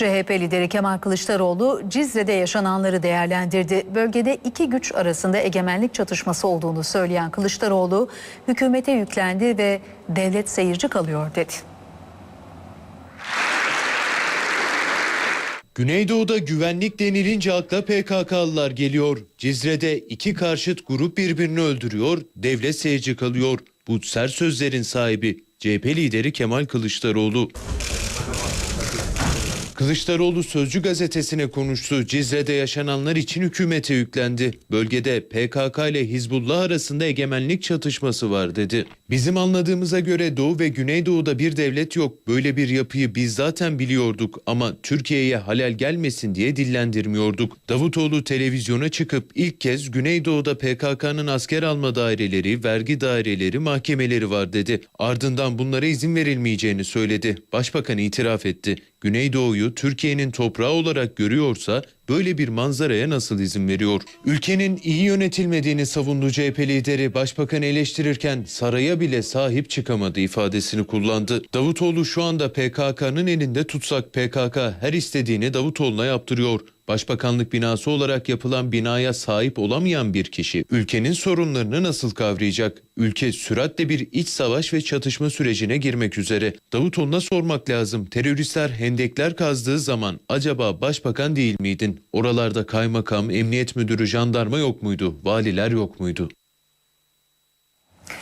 CHP lideri Kemal Kılıçdaroğlu Cizre'de yaşananları değerlendirdi. Bölgede iki güç arasında egemenlik çatışması olduğunu söyleyen Kılıçdaroğlu hükümete yüklendi ve devlet seyirci kalıyor dedi. Güneydoğu'da güvenlik denilince akla PKK'lılar geliyor. Cizre'de iki karşıt grup birbirini öldürüyor, devlet seyirci kalıyor. Bu sert sözlerin sahibi CHP lideri Kemal Kılıçdaroğlu. Kılıçdaroğlu Sözcü gazetesine konuştu. Cizre'de yaşananlar için hükümete yüklendi. Bölgede PKK ile Hizbullah arasında egemenlik çatışması var dedi. Bizim anladığımıza göre Doğu ve Güneydoğu'da bir devlet yok. Böyle bir yapıyı biz zaten biliyorduk ama Türkiye'ye halel gelmesin diye dillendirmiyorduk. Davutoğlu televizyona çıkıp ilk kez Güneydoğu'da PKK'nın asker alma daireleri, vergi daireleri, mahkemeleri var dedi. Ardından bunlara izin verilmeyeceğini söyledi. Başbakan itiraf etti. Güneydoğu'yu Türkiye'nin toprağı olarak görüyorsa böyle bir manzaraya nasıl izin veriyor? Ülkenin iyi yönetilmediğini savundu CHP lideri başbakanı eleştirirken saraya bile sahip çıkamadı ifadesini kullandı. Davutoğlu şu anda PKK'nın elinde tutsak PKK her istediğini Davutoğlu'na yaptırıyor. Başbakanlık binası olarak yapılan binaya sahip olamayan bir kişi ülkenin sorunlarını nasıl kavrayacak? Ülke süratle bir iç savaş ve çatışma sürecine girmek üzere. Davutoğlu'na sormak lazım. Teröristler hendekler kazdığı zaman acaba başbakan değil miydin? Oralarda kaymakam, emniyet müdürü, jandarma yok muydu? Valiler yok muydu?